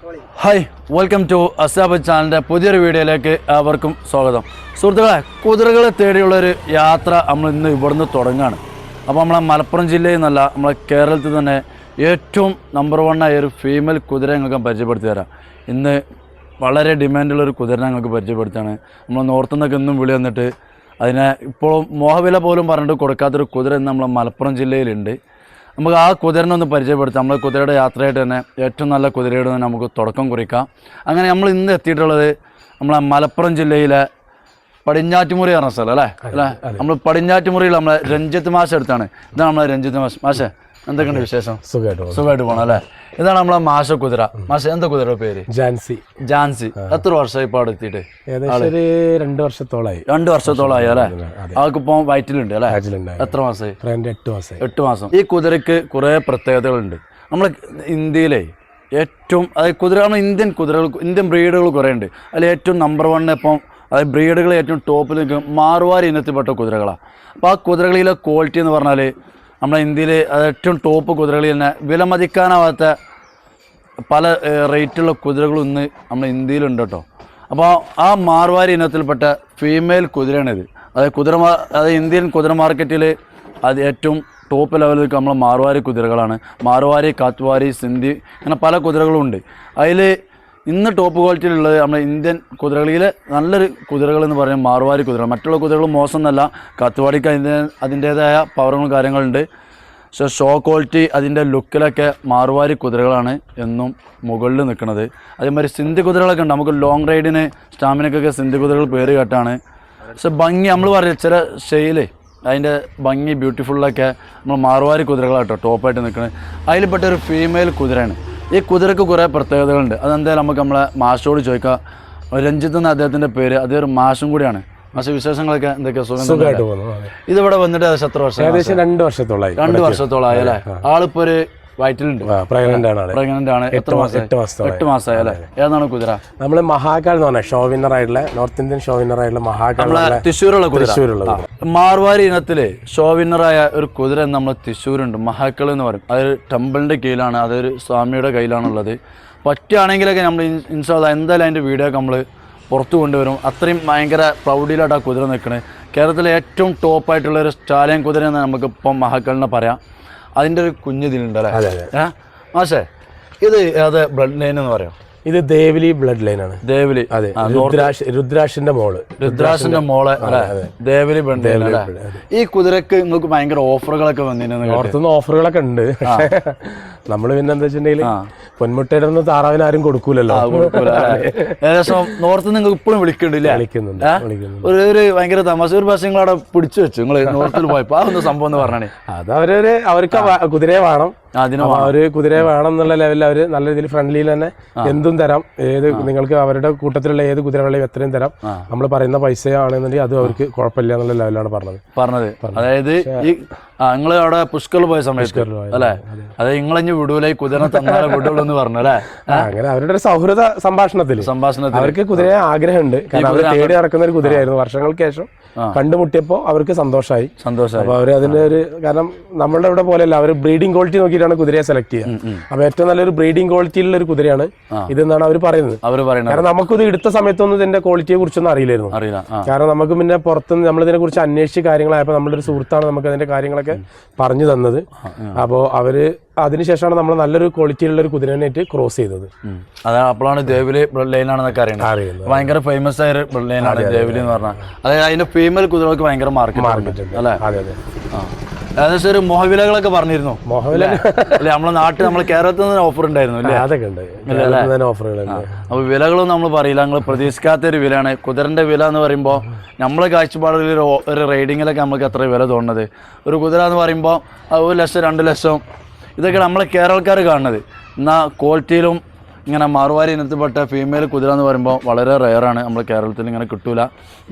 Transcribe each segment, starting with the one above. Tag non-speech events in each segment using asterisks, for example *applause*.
Hi welcome to അസാബ് ചാനലിന്റെ പുതിയൊരു വീഡിയോയിലേക്ക് അവർക്കും സ്വാഗതം. സുഹൃത്തുക്കളെ കുതിരകളെ തേടിയുള്ളൊരു യാത്ര നമ്മൾ ഇന്ന് ഇവിടുന്ന് തുടങ്ങുകയാണ് അപ്പോൾ നമ്മളെ മലപ്പുറം ജില്ലയിൽ നിന്നല്ല നമ്മളെ കേരളത്തിൽ തന്നെ ഏറ്റവും നമ്പർ വൺ ആയ ഒരു ഫീമെയിൽ കുതിര ഞങ്ങൾക്ക് പരിചയപ്പെടുത്തി തരാം. ഇന്ന് വളരെ ഡിമാൻഡുള്ള ഒരു കുതിര ഞങ്ങൾക്ക് പരിചയപ്പെടുത്താണ് നമ്മൾ നോർത്ത് നിന്നൊക്കെ ഇന്നും വിളി വന്നിട്ട് അതിനെ ഇപ്പോൾ മോഹവില പോലും പറഞ്ഞിട്ട് കൊടുക്കാത്തൊരു കുതിര ഇന്ന് നമ്മളെ മലപ്പുറം ജില്ലയിലുണ്ട്. നമുക്ക് ആ കുതിരനെ ഒന്ന് പരിചയപ്പെടുത്താം. നമ്മൾ കുതിരയുടെ യാത്രയായിട്ട് തന്നെ ഏറ്റവും നല്ല കുതിരയോട് തന്നെ നമുക്ക് തുടക്കം കുറിക്കാം. അങ്ങനെ നമ്മൾ ഇന്ന് എത്തിയിട്ടുള്ളത് നമ്മളെ മലപ്പുറം ജില്ലയിലെ പടിഞ്ഞാറ്റുമുറി പറഞ്ഞ സ്ഥലം അല്ലേ? അല്ലേ? നമ്മൾ പടിഞ്ഞാറ്റുമുറിയിൽ നമ്മളെ രഞ്ജിത്ത് മാഷ് എടുത്താണ് ഇതാണ് നമ്മളെ രഞ്ജിത്ത് മാഷ്. മാഷേ എന്തൊക്കെയുണ്ട് വിശേഷം? സുഖമായിട്ട് സുഖമായിട്ട് പോകണം അല്ലേ? ഇതാണ് നമ്മളെ മാഷ കുതിര. മാഷ എന്താ കുതിരയുടെ പേര്? ജാൻസി. ജാൻസി. എത്ര വർഷമായി ഇപ്പൊ അവിടെ എത്തിയിട്ട്? ഏകദേശം വർഷത്തോളായി രണ്ട് വർഷത്തോളായി. രണ്ട് വർഷത്തോളമായി അല്ലേ? അതെ. ഇപ്പൊ വയറ്റിലുണ്ട് അല്ലേ? എത്ര മാസം എട്ട് മാസം എട്ട് മാസം. ഈ കുതിരക്ക് കുറെ പ്രത്യേകതകളുണ്ട്. നമ്മൾ ഇന്ത്യയിലെ ഏറ്റവും അതായത് കുതിര നമ്മൾ ഇന്ത്യൻ കുതിരകൾ ഇന്ത്യൻ ബ്രീഡുകൾ കുറേ ഉണ്ട് അതിൽ ഏറ്റവും നമ്പർ വൺ ഇപ്പം അതായത് ബ്രീഡുകൾ ഏറ്റവും ടോപ്പിൽ നിൽക്കും മാറുവാരി ഇനത്തിൽപ്പെട്ട കുതിരകളാണ്. അപ്പോൾ ആ കുതിരകളിലെ ക്വാളിറ്റി എന്ന് പറഞ്ഞാൽ നമ്മുടെ ഇന്ത്യയിൽ അത് ഏറ്റവും ടോപ്പ് കുതിരകളിൽ തന്നെ വില മതിക്കാനാവാത്ത പല റേറ്റുള്ള കുതിരകളും ഇന്ന് നമ്മുടെ ഇന്ത്യയിലുണ്ട് കേട്ടോ. അപ്പോൾ ആ മാർവാരി ഇനത്തിൽപ്പെട്ട ഫീമെയിൽ കുതിരയാണിത്. അതായത് കുതിര അതായത് ഇന്ത്യൻ കുതിര മാർക്കറ്റിൽ അത് ഏറ്റവും ടോപ്പ് ലെവലിൽ നമ്മൾ മാർവാരി കുതിരകളാണ്. മാർവാരി കാത്വാരി സിന്ധി അങ്ങനെ പല കുതിരകളും ഉണ്ട്. അതിൽ ഇന്ന് ടോപ്പ് ക്വാളിറ്റിയിലുള്ളത് നമ്മുടെ ഇന്ത്യൻ കുതിരകളിൽ നല്ലൊരു കുതിരകൾ എന്ന് പറയുന്നത് മാറുവാരി കുതിരകൾ മറ്റുള്ള കുതിരകൾ മോശം എന്നല്ല കാത്തുവാടിക്ക് അതിന്റെ അതിന്റേതായ പവറുകളും കാര്യങ്ങളുണ്ട്. പക്ഷേ ഷോ ക്വാളിറ്റി അതിന്റെ ലുക്കിലൊക്കെ മാറുവാരി കുതിരകളാണ് എന്നും മുകളിൽ നിൽക്കുന്നത്. അതേമാതിരി സിന്ധി കുതിരകളൊക്കെ ഉണ്ട്. നമുക്ക് ലോങ് റൈഡിന് സ്റ്റാമിനക്കൊക്കെ സിന്ധി കുതിരകൾ പേര് കേട്ടാണ്. പക്ഷെ ഭംഗി നമ്മൾ പറയുക ചില ഷെയിലേ അതിന്റെ ഭംഗി ബ്യൂട്ടിഫുള്ളൊക്കെ നമ്മൾ മാറുവാരി കുതിരകളാട്ടോ ടോപ്പായിട്ട് നിൽക്കുന്നത്. അതിൽപ്പെട്ട ഒരു ഫീമെയിൽ കുതിരയാണ്. ഈ കുതിരക്ക് കുറേ പ്രത്യേകതകളുണ്ട്. അതെന്തായാലും നമുക്ക് നമ്മളെ മാഷോട് ചോദിക്കാം. രഞ്ജിത്ത് എന്ന അദ്ദേഹത്തിന്റെ പേര് അദ്ദേഹം ഒരു മാഷും കൂടിയാണ്. മാഷ വിശേഷങ്ങളൊക്കെ സുഖമായിട്ട് പോകുന്നു. ഇതിവിടെ വന്നിട്ട് എത്ര വർഷം? ഏകദേശം രണ്ട് വർഷത്തോളായി രണ്ട് വർഷത്തോളമായി അല്ലേ? ആളിപ്പോ ഒരു വയറ്റിലുണ്ട്. പ്രഗ്നന്റ് ആണ് പ്രഗ്നന്റ് ആണ്. എട്ട് മാസം എട്ട് മാസം എട്ട് മാസമായി അല്ലേ? ഏതാണ് കുതിര? നമ്മൾ മഹാകാൽ എന്ന് പറഞ്ഞ ഷോ വിന്നർ ആയിട്ടുള്ള നോർത്ത് ഇന്ത്യൻ ഷോ വിന്നർ ആയിട്ടുള്ള മഹാകാൽ തൃശ്ശൂരുള്ള തൃശ്ശൂരുള്ള മാർവാരി ഇനത്തിൽ ഷോ വിന്നറായ ഒരു കുതിര നമ്മൾ തൃശ്ശൂരുണ്ട്. മഹാക്കൾ എന്ന് പറയും. അതൊരു ടെമ്പിളിന്റെ കീഴിലാണ് അതൊരു സ്വാമിയുടെ കയ്യിലാണുള്ളത്. പറ്റുകയാണെങ്കിലൊക്കെ നമ്മൾ ഇൻഷാല്ല എന്തായാലും അതിന്റെ വീഡിയോ ഒക്കെ നമ്മൾ പുറത്തു കൊണ്ടുവരും. അത്രയും ഭയങ്കര പ്രൗഢിയിലായിട്ട് ആ കുതിര നിൽക്കണേ കേരളത്തിലെ ഏറ്റവും ടോപ്പായിട്ടുള്ള ഒരു സ്റ്റാലിയൻ കുതിര എന്ന് നമുക്ക് ഇപ്പം മഹാക്കളിനെ പറയാം. അതിന്റെ ഒരു കുഞ്ഞു അതെ മാഷേ ഇത് അത് ബ്ലഡ് ലൈൻ എന്ന് പറയാം? ഇത് ദേവലി ബ്ലഡ് ലൈൻ ആണ്. ദേവലി. അതെ. രുദ്രാഷ് രുദ്രാഷിന്റെ മോൾ. രുദ്രാസിന്റെ മോൾ ദേവലി ബ്ലഡ് ലൈൻ ഈ കുതിരക്ക് നിങ്ങൾക്ക് ഭയങ്കര ഓഫറുകളൊക്കെ വന്നിരുന്നു ഓർത്തുന്ന പുറത്തുനിന്ന് ഓഫറുകളൊക്കെ ഉണ്ട്. നമ്മൾ നമ്മൾ പിന്നെ എന്താ വെച്ചിട്ടുണ്ടെങ്കിൽ പൊന്മുട്ടയിടുന്ന താറാവിന് ആരും കൊടുക്കൂലല്ലോ? ഏകദേശം നോർത്ത് നിങ്ങൾ ഇപ്പോഴും വിളിക്കുന്നുണ്ട്? വിളിക്കുന്നുണ്ട് ഒരു ഒരു ഭയങ്കര തമാശ. ഒരു ബസ് നിങ്ങൾ അവിടെ പിടിച്ചു വെച്ചു. നിങ്ങൾ നോർത്തിൽ പോയപ്പോ. ആ ഒന്ന് സംഭവം എന്ന് പറഞ്ഞേ അത് അവരൊരു അവർക്ക് കുതിരയെ വേണം. അവർ കുതിരയെ വേണം എന്നുള്ള ലെവലിൽ അവർ നല്ല രീതിയിൽ ഫ്രണ്ട്ലിയിൽ തന്നെ എന്തും തരാം. ഏത് നിങ്ങൾക്ക് അവരുടെ കൂട്ടത്തിലുള്ള ഏത് കുതിര വേണമെങ്കിലും എത്രയും തരാം. നമ്മൾ പറയുന്ന പൈസ ആണെന്നുണ്ടെങ്കിൽ അത് അവർക്ക് കുഴപ്പമില്ല എന്നുള്ള ലെവലാണ് പറഞ്ഞത്. പറഞ്ഞത്. അതായത് ഈ ആ നിങ്ങൾ അവിടെ പുഷ്കറിൽ പോയ സമയത്ത് അല്ലേ? അതെ. നിങ്ങളഞ്ഞ് വിടൂല ഈ കുതിരനെ തന്നാലേ വിടുള്ളൂ എന്ന് പറഞ്ഞു അല്ലേ അങ്ങനെ അവരുടെ ഒരു സൗഹൃദ സംഭാഷണത്തിൽ സംഭാഷണത്തിൽ അവർക്ക് കുതിരയെ ആഗ്രഹമുണ്ട്. കാരണം അവർ തേടി നടക്കുന്ന ഒരു കുതിരയായിരുന്നു. വർഷങ്ങൾക്ക് ശേഷം കണ്ടുമുട്ടിയപ്പോ അവർക്ക് സന്തോഷമായി സന്തോഷമായി അപ്പൊ അവർ അതിന്റെ ഒരു കാരണം നമ്മളുടെ ഇവിടെ പോലെയല്ല അവർ ബ്രീഡിംഗ് ക്വാളിറ്റി നോക്കിയിട്ടാണ് കുതിരയെ സെലക്ട് ചെയ്യുക. അപ്പൊ ഏറ്റവും നല്ലൊരു ബ്രീഡിംഗ് ക്വാളിറ്റിയിലുള്ള ഒരു കുതിരയാണ് ഇതെന്നാണ് അവർ പറയുന്നത്. അവർ പറയുന്നത്. കാരണം നമുക്കിത് എടുത്ത സമയത്തൊന്നും ഇതിന്റെ ക്വാളിറ്റിയെ കുറിച്ചൊന്നും അറിയില്ലായിരുന്നു. അറിയില്ല. കാരണം നമുക്ക് പിന്നെ പുറത്തുനിന്ന് നമ്മൾ ഇതിനെ കുറിച്ച് അന്വേഷിച്ച് കാര്യങ്ങളായപ്പോൾ നമ്മളൊരു സുഹൃത്താണ് നമുക്ക് അതിന്റെ കാര്യങ്ങളൊക്കെ പറഞ്ഞു തന്നത്. അപ്പോൾ അവർ അതിനുശേഷമാണ് നമ്മൾ നല്ലൊരു ക്വാളിറ്റിയിലുള്ള ഒരു കുതിരനായിട്ട് ക്രോസ് ചെയ്തത്. അതാണ് അതാ അപ്പോഴാണ് ദേവിൽ ബ്ലഡ് ലൈൻ ആണെന്നൊക്കെ അറിയുന്നത്. ഭയങ്കര ഫേമസ് ആയ ബ്ലഡ് ലൈൻ ആണ് ദേവിലി എന്ന് പറഞ്ഞാൽ. അതായത് അതിന്റെ ഫീമെയിൽ കുതിരകൾക്ക് ഭയങ്കര മാർക്കറ്റ് മാർക്കറ്റ് അല്ലേ? അതെ അതെ. ഏകദേശം ഒരു മോഹവിലകളൊക്കെ പറഞ്ഞിരുന്നു. മോഹവില അല്ലെ? നമ്മളെ നാട്ടിൽ നമ്മളെ കേരളത്തിൽ നിന്ന് ഓഫർ ഉണ്ടായിരുന്നു അല്ലേ? അതൊക്കെ ഉണ്ട്. ഓഫറുകളുണ്ട് അപ്പോൾ വിലകളൊന്നും നമ്മൾ പറയില്ല. നമ്മൾ പ്രതീക്ഷിക്കാത്ത ഒരു വിലയാണ്. കുതിരന്റെ വില എന്ന് പറയുമ്പോൾ നമ്മളെ കാഴ്ചപ്പാടിൽ ഒരു ഒരു റൈഡിങ്ങിലൊക്കെ നമുക്ക് എത്ര വില തോന്നുന്നത്. ഒരു കുതിര എന്ന് പറയുമ്പോൾ ഒരു ലക്ഷം രണ്ട് ലക്ഷം. ഇതൊക്കെ നമ്മളെ കേരളക്കാർ കാണുന്നത്. എന്നാൽ ക്വാളിറ്റിയിലും ഇങ്ങനെ മാറുവാരി ഇനത്തിൽപ്പെട്ട ഫീമെയിൽ കുതിര എന്ന് പറയുമ്പോൾ വളരെ റെയറാണ് നമ്മൾ കേരളത്തിൽ ഇങ്ങനെ കിട്ടൂല.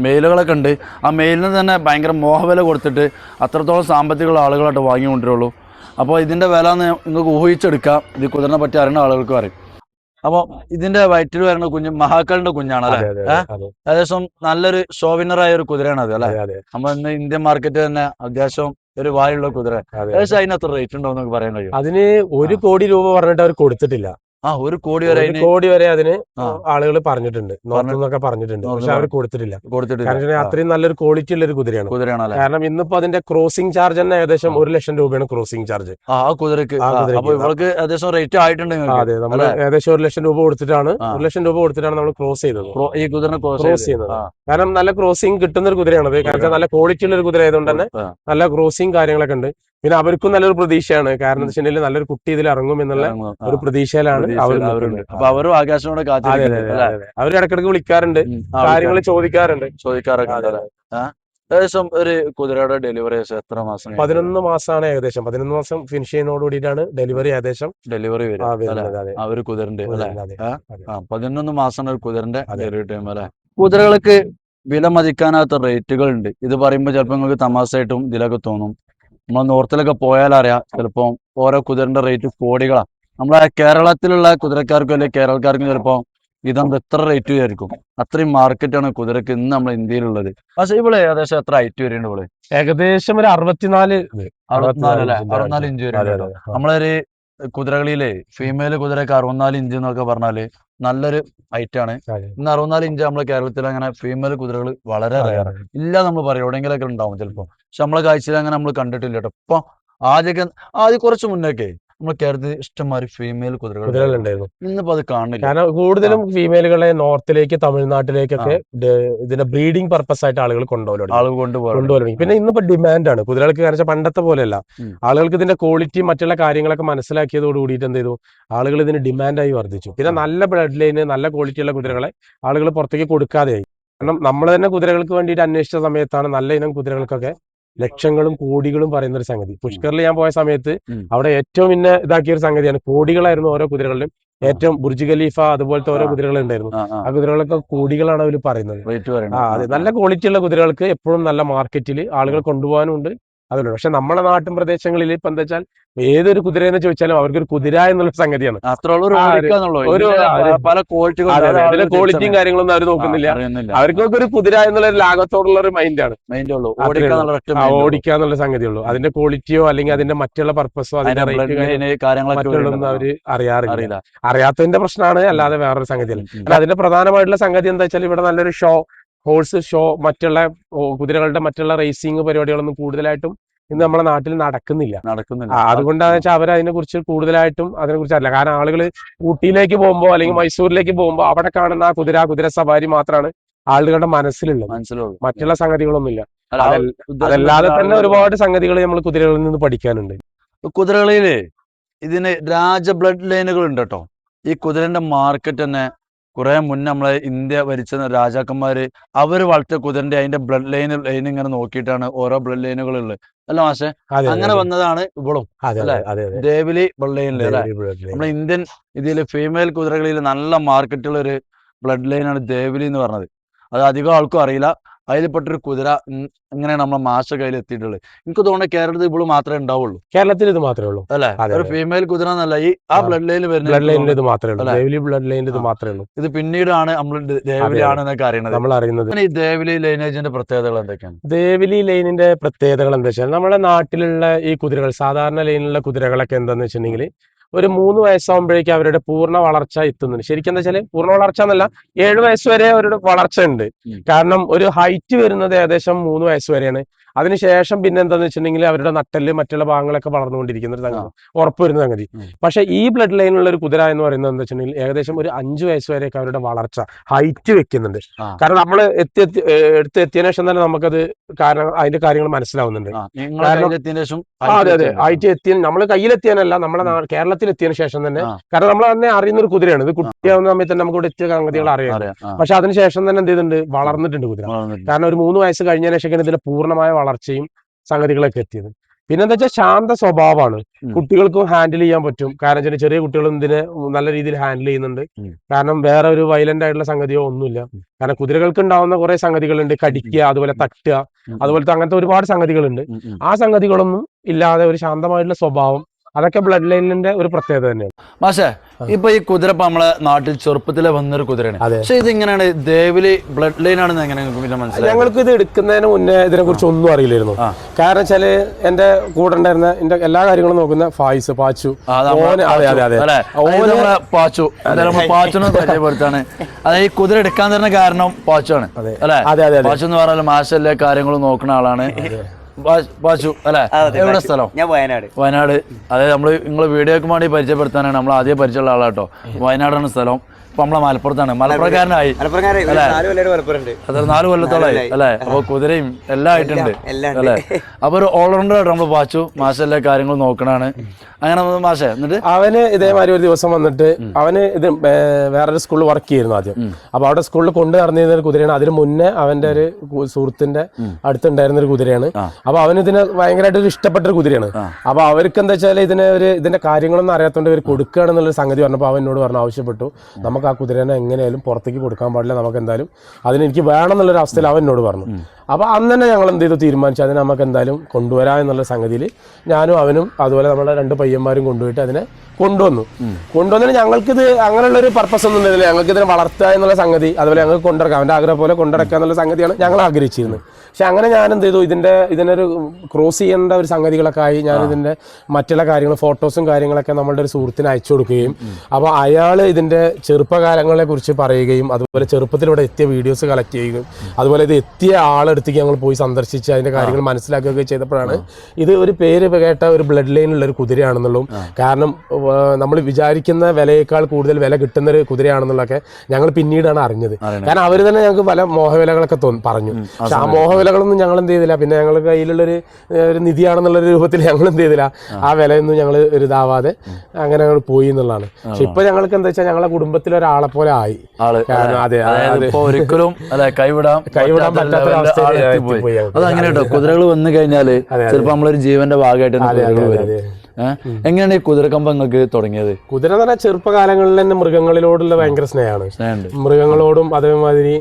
മെയിലുകളൊക്കെ ഉണ്ട്. ആ മെയിലിന് തന്നെ ഭയങ്കര മോഹവില കൊടുത്തിട്ട് അത്രത്തോളം സാമ്പത്തികമുള്ള ആളുകളായിട്ട് വാങ്ങി കൊണ്ടുവരുള്ളൂ അപ്പോൾ ഇതിന്റെ വില എന്ന് നിങ്ങൾക്ക് ഊഹിച്ചെടുക്കാം. ഇത് കുതിരനെ പറ്റി അറിയുന്ന ആളുകൾക്ക് അറിയും അപ്പോൾ ഇതിന്റെ വയറ്റിൽ വരുന്ന കുഞ്ഞ് മഹാക്കളുടെ കുഞ്ഞാണ് അല്ലേ? ഏകദേശം നല്ലൊരു ഷോവിനറായ ഒരു കുതിരയാണ് അത് അല്ലേ? നമ്മൾ ഇന്ന് ഇന്ത്യൻ മാർക്കറ്റ് തന്നെ അത്യാവശ്യം ഒരു വായുള്ള കുതിര. ഏകദേശം അതിന് അത്ര റേറ്റ് ഉണ്ടോ എന്നൊക്കെ പറയാൻ കഴിയും അതിന് ഒരു കോടി രൂപ പറഞ്ഞിട്ട് അവർ കൊടുത്തിട്ടില്ല. ആ ഒരു കോടി വരെ ഒരു കോടി വരെ അതിന്. ആളുകൾ പറഞ്ഞിട്ടുണ്ട്. നോക്കുന്നൊക്കെ പറഞ്ഞിട്ടുണ്ട്. പക്ഷെ അവർ കൊടുത്തിട്ടില്ല. കൊടുത്തിട്ടില്ല. അത്രയും നല്ലൊരു ക്വാളിറ്റി ഉള്ള ഒരു കുതിരയാണ്. കുതിരയാണ് കാരണം ഇന്നിപ്പോ അതിന്റെ ക്രോസിംഗ് ചാർജ് തന്നെ ഏകദേശം. ഒരു ലക്ഷം രൂപയാണ് ക്രോസിംഗ് ചാർജ് ആ കുതിരക്ക്. ഇവർക്ക് ഏകദേശം റേറ്റ് ആയിട്ടുണ്ട് അതെ. നമ്മൾ ഏകദേശം ഒരു ലക്ഷം രൂപ കൊടുത്തിട്ടാണ്. ഒരു ലക്ഷം രൂപ കൊടുത്തിട്ടാണ് നമ്മൾ ക്രോസ് ചെയ്തത്. ഈ കുതിരനെ ക്രോസ് ചെയ്തത്. ചെയ്യുന്നത്. കാരണം നല്ല ക്രോസിംഗ് കിട്ടുന്ന ഒരു കുതിരയാണ് കാരണം നല്ല ക്വാളിറ്റി ഉള്ള ഒരു കുതിര ആയതുകൊണ്ട് തന്നെ നല്ല ക്രോസിംഗ് കാര്യങ്ങളൊക്കെ ഉണ്ട്. പിന്നെ അവർക്കും നല്ലൊരു പ്രതീക്ഷയാണ്. കാരണം എന്താ വെച്ചിട്ടുണ്ടെങ്കിൽ നല്ലൊരു കുട്ടി ഇതിൽ ഇറങ്ങും എന്നുള്ള ഒരു പ്രതീക്ഷയിലാണ് അവർ അപ്പൊ അവരും ആകാശത്തോടെ അവർ ഇടക്കിടക്ക് വിളിക്കാറുണ്ട്. കാര്യങ്ങൾ ചോദിക്കാറുണ്ട്. ചോദിക്കാറൊക്കെ ഏകദേശം ഒരു കുതിരയുടെ ഡെലിവറി എത്ര മാസം പതിനൊന്ന് മാസമാണ് ഏകദേശം. പതിനൊന്ന് മാസം ഫിനിഷ് ചെയ്യുന്നതോട് കൂടിയിട്ടാണ് ഡെലിവറി ഏകദേശം ഡെലിവറി വരും ഒരു കുതിരന്റെ? പതിനൊന്ന് മാസമാണ് ഒരു കുതിരന്റെ ഡെലിവറി ടൈം അല്ലെ? കുതിരകൾക്ക് വില മതിക്കാനാത്ത റേറ്റുകൾ ഉണ്ട് ഇത് പറയുമ്പോൾ ചിലപ്പോൾ നിങ്ങൾക്ക് തമാശയായിട്ടും ഇതിലൊക്കെ തോന്നും. നമ്മൾ നോർത്തിലൊക്കെ പോയാൽ അറിയാം ചിലപ്പോൾ ഓരോ കുതിരന്റെ റേറ്റ് കോടികളാണ് നമ്മളെ കേരളത്തിലുള്ള കുതിരക്കാർക്കും അല്ലെങ്കിൽ കേരളക്കാർക്കും ചിലപ്പോൾ ഇതാകുമ്പോൾ എത്ര റേറ്റ് ആയിരിക്കും അത്രയും മാർക്കറ്റാണ് കുതിരക്ക് ഇന്ന് നമ്മൾ ഇന്ത്യയിലുള്ളത്. പക്ഷേ ഇവിടെ ഏകദേശം എത്ര ഹൈറ്റ് വരുന്നുണ്ട് ഇവിടെ ഏകദേശം ഒരു അറുപത്തിനാല്. അറുപത്തിനാല് അല്ലെ? അറുപത്തിനാല് ഇഞ്ച് വരുന്നുണ്ട്. നമ്മളൊരു കുതിരകളിലെ ഫീമെയിൽ കുതിരക്ക് അറുപത്തിനാല് ഇഞ്ച് എന്നൊക്കെ പറഞ്ഞാൽ നല്ലൊരു ഹൈറ്റ് ആണ്. ഇന്ന് അറുപത്തിനാല് ഇഞ്ച് നമ്മളെ കേരളത്തിൽ അങ്ങനെ ഫീമെയിൽ കുതിരകൾ വളരെ റയർ ഇല്ല നമ്മൾ പറയും. എവിടെയെങ്കിലൊക്കെ ഉണ്ടാവും ചിലപ്പോ. പക്ഷെ നമ്മളെ കാഴ്ചയിൽ അങ്ങനെ നമ്മൾ കണ്ടിട്ടില്ല കേട്ടോ. ഇപ്പൊ ആദ്യമൊക്കെ ആദ്യം കുറച്ച് മുന്നേക്കെ നമ്മൾ കേരളത്തിൽ ഇഷ്ടംമാതിരി ഫീമെയിൽ കുതിരകൾ. കുതിരകളുണ്ടായിരുന്നു. ഇന്നിപ്പോ അത് കാണില്ല കാരണം കൂടുതലും ഫീമെയിലുകളെ നോർത്തിലേക്ക് തമിഴ്നാട്ടിലേക്കൊക്കെ ഇതിന്റെ ബ്രീഡിംഗ് പർപ്പസ് ആയിട്ട് ആളുകൾ കൊണ്ടുപോകലും ആളുകൾ കൊണ്ടുപോകലും പിന്നെ ഇന്നിപ്പോ ഡിമാൻഡ് ആണ്. കുതിരകൾക്ക് കാരണം പണ്ടത്തെ പോലെയല്ല. ആളുകൾക്ക് ഇതിന്റെ ക്വാളിറ്റി മറ്റുള്ള കാര്യങ്ങളൊക്കെ മനസ്സിലാക്കിയതോട് കൂടിയിട്ട് എന്ത് ചെയ്തു? ആളുകൾ ഇതിന് ഡിമാൻഡായി വർദ്ധിച്ചു. പിന്നെ നല്ല ബ്ലഡ് ലൈന് നല്ല ക്വാളിറ്റിയുള്ള കുതിരകളെ ആളുകൾ പുറത്തേക്ക് കൊടുക്കാതെയായി. കാരണം നമ്മൾ തന്നെ കുതിരകൾക്ക് വേണ്ടിയിട്ട് അന്വേഷിച്ച സമയത്താണ് നല്ല ഇനം കുതിരകൾക്കൊക്കെ ലക്ഷങ്ങളും കോടികളും പറയുന്ന ഒരു സംഗതി. പുഷ്കറിൽ ഞാൻ പോയ സമയത്ത് അവിടെ ഏറ്റവും പിന്നെ ഇതാക്കിയ ഒരു സംഗതിയാണ്. കോടികളായിരുന്നു ഓരോ കുതിരകളിലും. ഏറ്റവും ബുർജ് ഖലീഫ അതുപോലത്തെ ഓരോ. കുതിരകൾ ഉണ്ടായിരുന്നു ആ കുതിരകളൊക്കെ കോടികളാണ് അവർ പറയുന്നത്. ആ അതെ. നല്ല ക്വാളിറ്റി ഉള്ള കുതിരകൾക്ക് എപ്പോഴും നല്ല മാർക്കറ്റിൽ ആളുകൾ കൊണ്ടുപോകാനും അതുണ്ട്. പക്ഷെ നമ്മുടെ നാട്ടിൻ പ്രദേശങ്ങളിൽ ഇപ്പൊ എന്താ വെച്ചാൽ ഏതൊരു കുതിര എന്ന് ചോദിച്ചാലും അവർക്കൊരു കുതിര എന്നുള്ള സംഗതിയാണ്. പല അതെ ക്വാളിറ്റിയും കാര്യങ്ങളൊന്നും അവർ നോക്കുന്നില്ല. അവർക്കൊക്കെ ഒരു കുതിര എന്നുള്ള ഒരു ലാഘത്തോടുള്ള ഒരു മൈൻഡാണ് ഉള്ളൂ. ഓടിക്കാന്നുള്ള സംഗതിയുള്ളൂ അതിന്റെ ക്വാളിറ്റിയോ അല്ലെങ്കിൽ അതിന്റെ മറ്റുള്ള പർപ്പസോ അതിന്റെ മറ്റുള്ളതൊന്നും? അവർ അറിയാറില്ല. അറിയാത്തതിന്റെ പ്രശ്നമാണ് അല്ലാതെ വേറൊരു സംഗതിയല്ല. അതിന്റെ പ്രധാനമായിട്ടുള്ള സംഗതി എന്താ വെച്ചാൽ ഇവിടെ നല്ലൊരു ഷോ ഹോഴ്സ് ഷോ മറ്റുള്ള കുതിരകളുടെ മറ്റുള്ള റേസിംഗ് പരിപാടികളൊന്നും കൂടുതലായിട്ടും ഇന്ന് നമ്മുടെ നാട്ടിൽ നടക്കുന്നില്ല. നടക്കുന്നില്ല. അതുകൊണ്ടാന്ന് വെച്ചാൽ അവർ അതിനെ കുറിച്ച് കൂടുതലായിട്ടും അതിനെ കുറിച്ച് അറിയില്ല കാരണം ആളുകൾ ഊട്ടിയിലേക്ക് പോകുമ്പോൾ അല്ലെങ്കിൽ മൈസൂരിലേക്ക് പോകുമ്പോൾ അവിടെ കാണുന്ന ആ കുതിര കുതിര സവാരി മാത്രമാണ് ആളുകളുടെ മനസ്സിലുള്ളത്. മനസ്സിലുള്ളൂ മറ്റുള്ള സംഗതികളൊന്നുമില്ല. അല്ല, അതല്ലാതെ തന്നെ ഒരുപാട് സംഗതികൾ നമ്മൾ കുതിരകളിൽ നിന്ന് പഠിക്കാനുണ്ട്. കുതിരകളിൽ ഇതിന് രാജ ബ്ലഡ് ലൈനുകൾ ഉണ്ട് കേട്ടോ. ഈ കുതിരന്റെ മാർക്കറ്റ് തന്നെ കുറെ മുന്നേ നമ്മളെ ഇന്ത്യ ഭരിച്ച രാജാക്കന്മാര് അവർ വളർത്തിയ കുതിരന്റെ അതിന്റെ ബ്ലഡ് ലൈൻ ലൈൻ ഇങ്ങനെ നോക്കിയിട്ടാണ് ഓരോ ബ്ലഡ് ലൈനുകൾ ഉള്ളത് അല്ല മാഷെ? അങ്ങനെ വന്നതാണ് ഇവളും. ദേവിലി ബ്ലഡ് ലൈനിൽ അല്ലെ? നമ്മുടെ ഇന്ത്യൻ ഇതിൽ ഫീമെയിൽ കുതിരകളിൽ നല്ല മാർക്കറ്റുള്ള ഒരു ബ്ലഡ് ലൈനാണ് ദേവിലി എന്ന് പറഞ്ഞത്. അത് അധികം ആൾക്കും അറിയില്ല. അതിൽപ്പെട്ടൊരു കുതിര ഇങ്ങനെ ഇങ്ങനെയാണ് നമ്മളെ മാഷ കയ്യിൽ എത്തിയിട്ടുള്ളത്? എനിക്ക് തോന്നുന്നത് കേരളത്തിൽ ഇപ്പോൾ മാത്രമേ ഉണ്ടാവുള്ളൂ. കേരളത്തിൽ ഇത് മാത്രമേ ഉള്ളൂ. അല്ലെ? ഒരു ഫീമെയിൽ കുതിര എന്നല്ല ഈ ആ. ബ്ലഡ് ലൈനിൽ വരുന്ന ബ്ലഡ് ലൈനിൽ ഇത് മാത്രമേ ഉള്ളൂ? ബ്ലഡ് ലൈനിൽ ഇത് മാത്രമേ ഉള്ളൂ. ഇത് പിന്നീടാണ് നമ്മൾ ദേവലി ആണെന്നൊക്കെ അറിയുന്നത്. നമ്മൾ അറിയുന്നത്. ഈ ദേവലി ലൈനേജിന്റെ പ്രത്യേകതകൾ എന്തൊക്കെയാണ്? ദേവലി ലൈനിന്റെ പ്രത്യേകതകൾ എന്താ വെച്ചാൽ നമ്മുടെ നാട്ടിലുള്ള ഈ കുതിരകൾ സാധാരണ ലൈനിലുള്ള കുതിരകളൊക്കെ എന്താന്ന് വെച്ചിട്ടുണ്ടെങ്കിൽ ഒരു മൂന്ന് വയസ്സാകുമ്പോഴേക്കും അവരുടെ പൂർണ വളർച്ച എത്തുന്നുണ്ട്. ശരിക്കും എന്താ വെച്ചാൽ പൂർണ വളർച്ച എന്നല്ല ഏഴ് വയസ്സ് വരെ അവരുടെ വളർച്ച ഉണ്ട്. കാരണം ഒരു ഹൈറ്റ് വരുന്നത് ഏകദേശം മൂന്ന് വയസ്സ് വരെയാണ്. അതിനുശേഷം പിന്നെ എന്താന്ന് വെച്ചിട്ടുണ്ടെങ്കിൽ അവരുടെ നട്ടൽ മറ്റുള്ള ഭാഗങ്ങളൊക്കെ വളർന്നുകൊണ്ടിരിക്കുന്ന ഒരു സംഗതി ഉറപ്പ് വരുന്ന സംഗതി. പക്ഷെ ഈ ബ്ലഡ് ലൈനിലുള്ള ഒരു കുതിര എന്ന് പറയുന്നത് എന്താ വെച്ചിട്ടുണ്ടെങ്കിൽ ഏകദേശം ഒരു അഞ്ചു വയസ്സ് വരെയൊക്കെ അവരുടെ വളർച്ച ഹൈറ്റ് വെക്കുന്നുണ്ട്. കാരണം നമ്മൾ എത്തി എടുത്ത് എത്തിയതിനു ശേഷം തന്നെ നമുക്കത് കാരണം അതിന്റെ കാര്യങ്ങൾ മനസ്സിലാവുന്നുണ്ട്. കാരണം- അതെ അതെ. ഹൈറ്റ് എത്തിയ നമ്മൾ കയ്യിലെത്തിയാനല്ല നമ്മുടെ നമ്മളെ കേരളത്തിൽ എത്തിയതിനു ശേഷം തന്നെ. കാരണം നമ്മൾ തന്നെ അറിയുന്ന ഒരു കുതിരയാണ്. ഇത് കുട്ടിയാവുന്ന സമയത്ത് തന്നെ നമുക്ക് ഇവിടെ എത്തിയ സംഗതികൾ അറിയാം. പക്ഷെ അതിനുശേഷം തന്നെ എന്ത് ചെയ്തിട്ടുണ്ട്? വളർന്നിട്ടുണ്ട് കുതിര. കാരണം ഒരു മൂന്ന് വയസ്സ് കഴിഞ്ഞതിന് ശേഷം ഇതിന്റെ പൂർണമായ വളർച്ചയും സംഗതികളൊക്കെ എത്തിയത്. പിന്നെന്താ വെച്ചാൽ ശാന്ത സ്വഭാവമാണ്. കുട്ടികൾക്കും ഹാൻഡിൽ ചെയ്യാൻ പറ്റും. കാരണം വെച്ചാൽ ചെറിയ കുട്ടികളും ഇതിനെ നല്ല രീതിയിൽ ഹാൻഡിൽ ചെയ്യുന്നുണ്ട്. കാരണം വേറെ ഒരു വയലന്റ് ആയിട്ടുള്ള സംഗതിയോ ഒന്നുമില്ല. കാരണം കുതിരകൾക്ക് ഉണ്ടാവുന്ന കുറെ സംഗതികളുണ്ട്. കടിക്കുക അതുപോലെ തട്ടുക അതുപോലത്തെ അങ്ങനത്തെ ഒരുപാട് സംഗതികളുണ്ട്. ആ സംഗതികളൊന്നും ഇല്ലാതെ ഒരു ശാന്തമായിട്ടുള്ള സ്വഭാവം അതൊക്കെ ബ്ലഡ് ലൈനിന്റെ ഒരു പ്രത്യേകത തന്നെയാണ്. മാഷേ ഇപ്പൊ ഈ കുതിര ഇപ്പൊ നമ്മളെ നാട്ടിൽ ചെറുപ്പത്തിലെ വന്നൊരു കുതിരയാണ്. അതെ. പക്ഷെ ഇത് എങ്ങനെയാണ് ദേവിൽ ബ്ലഡ് ലൈൻ ആണെന്ന് എങ്ങനെ മനസ്സിലായി ഞങ്ങൾക്ക് ഇത് എടുക്കുന്നതിന് മുന്നേ ഇതിനെ കുറിച്ച് ഒന്നും അറിയില്ലായിരുന്നു. കാരണം വെച്ചാൽ എന്റെ കൂടെ ഉണ്ടായിരുന്ന എന്റെ എല്ലാ കാര്യങ്ങളും നോക്കുന്ന ഫായിസ് പാച്ചു അത് അതെ അതെ പാച്ചു പാച്ചുനെ പരിചയപ്പെടുത്താണ്. അതായത് ഈ കുതിര എടുക്കാൻ തന്നെ കാരണം പാച്ചു ആണ് അതെ അതെ അതെ. പാച്ചു എന്ന് പറഞ്ഞാൽ മാഷല്ലേ കാര്യങ്ങളും നോക്കുന്ന ആളാണ്. പാച്ചു അല്ലേ? എവിടെ സ്ഥലം? ഞാൻ വയനാട്. വയനാട്. അതായത് നമ്മൾ നിങ്ങളെ വീഡിയോക്ക് വേണ്ടി പരിചയപ്പെടുത്താനാണ് നമ്മൾ ആദ്യം പരിചയമുള്ള ആളാട്ടോ. വയനാടാണ് സ്ഥലം. ഇപ്പൊ നമ്മളെ മലപ്പുറത്താണ്. മലപ്പുറക്കാരനായി അത്ര നാല് കൊല്ലത്തോളായി. അല്ലെ? അപ്പൊ കുതിരയും എല്ലാം ആയിട്ടുണ്ട്. ഉണ്ട്. അല്ലെ? അപ്പൊ ഒരു ഓൾറൗണ്ടർ ആയിട്ട് നമ്മൾ മാഷ എല്ലാ കാര്യങ്ങൾ നോക്കണാണ്. അങ്ങനെ നമ്മൾ മാഷേ എന്നിട്ട്? അവന് ഇതേമാതിരി ഒരു ദിവസം വന്നിട്ട് അവന് ഇത് വേറൊരു സ്കൂളിൽ വർക്ക് ചെയ്യുന്നു ആദ്യം. അപ്പൊ അവിടെ സ്കൂളിൽ കൊണ്ടു നടന്നിരുന്ന ഒരു കുതിരയാണ്. അതിന് മുന്നേ അവന്റെ ഒരു സുഹൃത്തിന്റെ അടുത്തുണ്ടായിരുന്ന ഒരു കുതിരയാണ്. അപ്പൊ അവന് ഇതിനെ ഭയങ്കരമായിട്ട് ഒരു ഇഷ്ടപ്പെട്ട ഒരു കുതിരയാണ് അപ്പൊ അവർക്ക് എന്താ വെച്ചാൽ ഇതിനെ ഒരു ഇതിന്റെ കാര്യങ്ങളൊന്നും അറിയാത്തോണ്ട് ഇവർ കൊടുക്കുകയാണെന്നുള്ള സംഗതി പറഞ്ഞപ്പോൾ അവനോട് പറഞ്ഞു ആവശ്യപ്പെട്ടു. നമുക്ക് ആ കുതിരനെ എങ്ങനെയാലും പുറത്തേക്ക് കൊടുക്കാൻ പാടില്ല നമുക്ക് എന്തായാലും അതിന് എനിക്ക് വേണം എന്നുള്ളൊരു അവസ്ഥയിൽ അവൻ എന്നോട് പറഞ്ഞു. അപ്പോൾ അന്ന് തന്നെ ഞങ്ങൾ എന്ത് ചെയ്തു? തീരുമാനിച്ചു. അതിനെ നമുക്ക് എന്തായാലും കൊണ്ടുവരാം എന്നുള്ള സംഗതിയിൽ ഞാനും അവനും അതുപോലെ നമ്മുടെ രണ്ട് പയ്യന്മാരും കൊണ്ടുപോയിട്ട് അതിനെ കൊണ്ടുവന്നു. കൊണ്ടുവന്നിട്ട് ഞങ്ങൾക്കിത് അങ്ങനെയുള്ള ഒരു പർപ്പസ് ഒന്നും ഉണ്ടായിരുന്നില്ല. ഞങ്ങൾക്ക് ഇതിനെ വളർത്തുക എന്നുള്ള സംഗതി അതുപോലെ ഞങ്ങൾക്ക് കൊണ്ടിറക്കാം അവന്റെ ആഗ്രഹം പോലെ കൊണ്ടിറക്കുക എന്നുള്ള സംഗതിയാണ് ഞങ്ങൾ ആഗ്രഹിച്ചിരുന്നത്. പക്ഷെ അങ്ങനെ ഞാൻ എന്ത് ചെയ്തു? ഇതിന്റെ ഇതിനൊരു ക്രോസ് ചെയ്യേണ്ട ഒരു സംഗതികളൊക്കെ ആയി. ഞാൻ ഇതിന്റെ മറ്റുള്ള കാര്യങ്ങൾ ഫോട്ടോസും കാര്യങ്ങളൊക്കെ നമ്മളുടെ ഒരു സുഹൃത്തിന് അയച്ചു കൊടുക്കുകയും അപ്പോൾ അയാൾ ഇതിന്റെ ചെറുപ്പകാലങ്ങളെ കുറിച്ച് പറയുകയും അതുപോലെ ചെറുപ്പത്തിൽ ഇവിടെ എത്തിയ വീഡിയോസ് കളക്ട് ചെയ്യുകയും അതുപോലെ ഇത് എത്തിയ ആളെടുത്തേക്ക് ഞങ്ങൾ പോയി സന്ദർശിച്ച് അതിന്റെ കാര്യങ്ങൾ മനസ്സിലാക്കുകയൊക്കെ ചെയ്തപ്പോഴാണ് ഇത് ഒരു പേര് കേട്ട ഒരു ബ്ലഡ് ലൈനുള്ള ഒരു കുതിരയാണെന്നുള്ളതും കാരണം നമ്മൾ വിചാരിക്കുന്ന വിലയേക്കാൾ കൂടുതൽ വില കിട്ടുന്ന ഒരു കുതിരയാണെന്നുള്ളതൊക്കെ ഞങ്ങൾ പിന്നീടാണ് അറിഞ്ഞത്. കാരണം അവർ തന്നെ ഞങ്ങൾക്ക് പല മോഹവിലകളൊക്കെ തോന്നി പറഞ്ഞു. പക്ഷെ ആ മോഹവിലകളൊന്നും ഞങ്ങൾ എന്ത് ചെയ്തില്ല. പിന്നെ ഞങ്ങൾ കയ്യിലുള്ളൊരു ഒരു നിധിയാണെന്നുള്ള രൂപത്തിൽ ഞങ്ങൾ എന്ത് ചെയ്തില്ല. ആ. വിലയൊന്നും ഞങ്ങൾ ഒരു ഇതാവാതെ അങ്ങനെ ഞങ്ങൾ പോയി എന്നുള്ളതാണ്. പക്ഷെ ഇപ്പൊ ഞങ്ങൾക്ക് എന്താ വെച്ചാൽ ഞങ്ങളുടെ കുടുംബത്തിൽ ഒരാളെ പോലെ ആയി. ആൾ അതെ ഇപ്പൊ ഒരിക്കലും അല്ലെ കൈവിടാൻ *laughs* കൈവിടാൻ പറ്റാത്ത. അത് അങ്ങനെ കേട്ടോ കുതിരകൾ വന്നു കഴിഞ്ഞാൽ ചിലപ്പോ നമ്മളൊരു ജീവന്റെ ഭാഗമായിട്ട് എങ്ങനെയാണ് ഈ കുതിരക്കമ്പം നിങ്ങൾക്ക് തുടങ്ങിയത്? കുതിര എന്ന് പറഞ്ഞാൽ ചെറുപ്പകാലങ്ങളിൽ തന്നെ മൃഗങ്ങളിലോടുള്ള ഭയങ്കര സ്നേഹമാണ്. മൃഗങ്ങളോടും അതേമാതിരി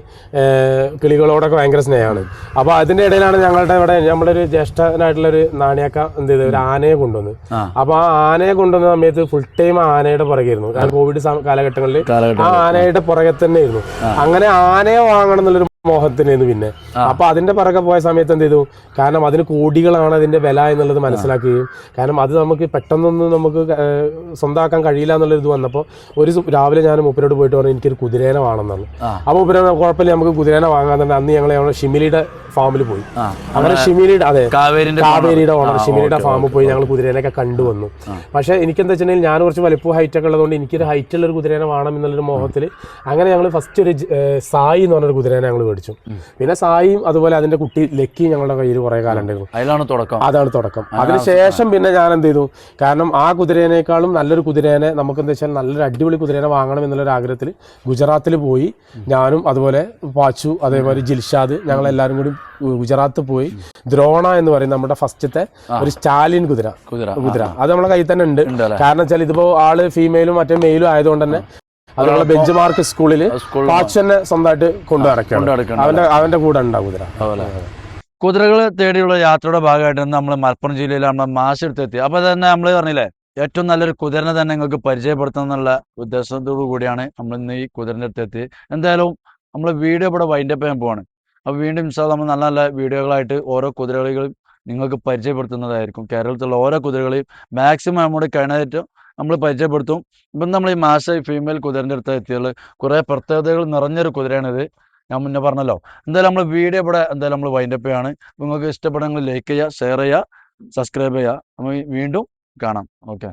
കിളികളോടൊക്കെ ഭയങ്കര സ്നേഹമാണ്. അപ്പോൾ അതിന്റെ ഇടയിലാണ് ഞങ്ങളുടെ ഇവിടെ നമ്മുടെ ഒരു ജ്യേഷ്ഠനായിട്ടുള്ള ഒരു നാണിയാക്ക എന്ത് ചെയ്ത് ഒരു ആനയെ കൊണ്ടുവന്ന്. അപ്പൊ അപ്പോൾ ആ ആനയെ കൊണ്ടുവന്ന സമയത്ത് ഫുൾ ടൈം ആനയുടെ പുറകെയായിരുന്നു. കാരണം കോവിഡ് കാലഘട്ടങ്ങളിൽ ആ ആനയുടെ പുറകെ തന്നെ ആയിരുന്നു അങ്ങനെ ആനയെ വാങ്ങണം എന്നുള്ളൊരു മോഹത്തിനായിരുന്നു പിന്നെ. അപ്പൊ അതിന്റെ പുറകെ പോയ സമയത്ത് എന്ത് ചെയ്തു? കാരണം അതിന് കോടികളാണ് അതിന്റെ വില എന്നുള്ളത് മനസ്സിലാക്കുകയും കാരണം അത് നമുക്ക് പെട്ടെന്നൊന്നും നമുക്ക് സ്വന്തമാക്കാൻ കഴിയില്ല എന്നുള്ള ഇത് വന്നപ്പോൾ ഒരു രാവിലെ ഞാൻ മൂപ്പരോട് പോയിട്ട് പറഞ്ഞു എനിക്കൊരു കുതിരേനെ വേണമെന്നാണ് ആ. അപ്പൊ മൂപ്പര കുഴപ്പമില്ല നമുക്ക് കുതിരേനെ വാങ്ങാൻ തന്നെ അന്ന് ഞങ്ങൾ ഷിമിലിയുടെ ഫാമിൽ പോയി. അങ്ങനെ ഷിമിനിയുടെ അതെ കാവേരിയുടെ ഓണർ ഷിമിനിയുടെ ഫാമിൽ പോയി ഞങ്ങൾ കുതിരേനൊക്കെ കണ്ടുവന്നു പക്ഷേ എനിക്കെന്താ വെച്ചിട്ടുണ്ടെങ്കിൽ ഞാൻ കുറച്ച് വലിപ്പം ഹൈറ്റ് ഒക്കെ ഉള്ളതുകൊണ്ട് എനിക്കൊരു ഹൈറ്റ് ഉള്ള ഒരു കുതിരേനെ വേണം എന്നുള്ളൊരു മോഹത്തിൽ അങ്ങനെ ഞങ്ങൾ ഫസ്റ്റ് ഒരു സായി എന്ന് പറഞ്ഞൊരു കുതിരേനെ ഞങ്ങൾ മേടിച്ചു. പിന്നെ സായിയും അതുപോലെ അതിന്റെ കുട്ടി ലക്കിയും ഞങ്ങളുടെ കയ്യിൽ കുറേ കാലം ഉണ്ടായിരുന്നു അതിലാണ് തുടക്കം. അതാണ് തുടക്കം. അതിനുശേഷം പിന്നെ ഞാൻ എന്ത് ചെയ്തു? കാരണം ആ കുതിരേനേക്കാളും നല്ലൊരു കുതിരേനെ നമുക്ക് എന്താ വെച്ചാൽ നല്ലൊരു അടിപൊളി കുതിരേനെ വാങ്ങണം എന്നുള്ളൊരു ആഗ്രഹത്തിൽ ഗുജറാത്തിൽ പോയി ഞാനും അതുപോലെ പാച്ചു അതേപോലെ ജിൽഷാദ് ഞങ്ങൾ എല്ലാവരും കൂടി ഗുജറാത്ത് പോയി. ദ്രോണ എന്ന് പറയും നമ്മുടെ ഫസ്റ്റത്തെ ഒരു സ്റ്റാലിൻ കുതിര. കുതിര. അത് നമ്മളെ കയ്യിൽ തന്നെ ഉണ്ട്. കാരണം വെച്ചാൽ ഇതിപ്പോ ആൾ ഫീമെയിലും മറ്റേ മെയിലും ആയതുകൊണ്ട് തന്നെ അത് നമ്മളെ ബെഞ്ച് മാർക്ക് സ്കൂളിൽ പാച്ചനെ സ്വന്തമായിട്ട് കൊണ്ടു നടക്കണം അവന്റെ അവന്റെ കൂടെ ഉണ്ടാവും കുതിര. കുതിരകൾ തേടിയുള്ള യാത്രയുടെ ഭാഗമായിട്ട് നമ്മൾ മലപ്പുറം ജില്ലയിൽ മാസ് എടുത്തെത്തി അപ്പൊ തന്നെ നമ്മൾ പറഞ്ഞില്ലേ ഏറ്റവും നല്ലൊരു കുതിരനെ തന്നെ നിങ്ങൾക്ക് പരിചയപ്പെടുത്തണം എന്നുള്ള ഉദ്ദേശത്തോടു കൂടിയാണ് നമ്മൾ ഇന്ന് ഈ കുതിരന്റെ അടുത്തെത്തി. എന്തായാലും നമ്മൾ വീഡിയോ ഇവിടെ വൈൻഡപ്പ് ചെയ്യാൻ പോവാണ്. അപ്പോൾ വീണ്ടും ഇൻഷാ നമ്മൾ നല്ല നല്ല വീഡിയോകളായിട്ട് ഓരോ കുതിരകളികളും നിങ്ങൾക്ക് പരിചയപ്പെടുത്തുന്നതായിരിക്കും. കേരളത്തിലുള്ള ഓരോ കുതിരകളെയും മാക്സിമം നമ്മുടെ കഴിഞ്ഞേറ്റം നമ്മൾ പരിചയപ്പെടുത്തും. ഇപ്പം നമ്മൾ ഈ മാസ ഫീമെയിൽ കുതിരന്റെ അടുത്ത് എത്തിയത് കുറേ പ്രത്യേകതകൾ നിറഞ്ഞൊരു കുതിരയാണിത്. ഞാൻ മുന്നേ പറഞ്ഞല്ലോ. എന്തായാലും നമ്മൾ വീഡിയോ ഇവിടെ എന്തായാലും നമ്മൾ വൈൻഡപ്പ് ചെയ്യാണ്. നിങ്ങൾക്ക് ഇഷ്ടപ്പെടുന്നെങ്കിൽ ലൈക്ക് ചെയ്യുക ഷെയർ ചെയ്യുക സബ്സ്ക്രൈബ് ചെയ്യുക. നമ്മൾ വീണ്ടും കാണാം. ഓക്കെ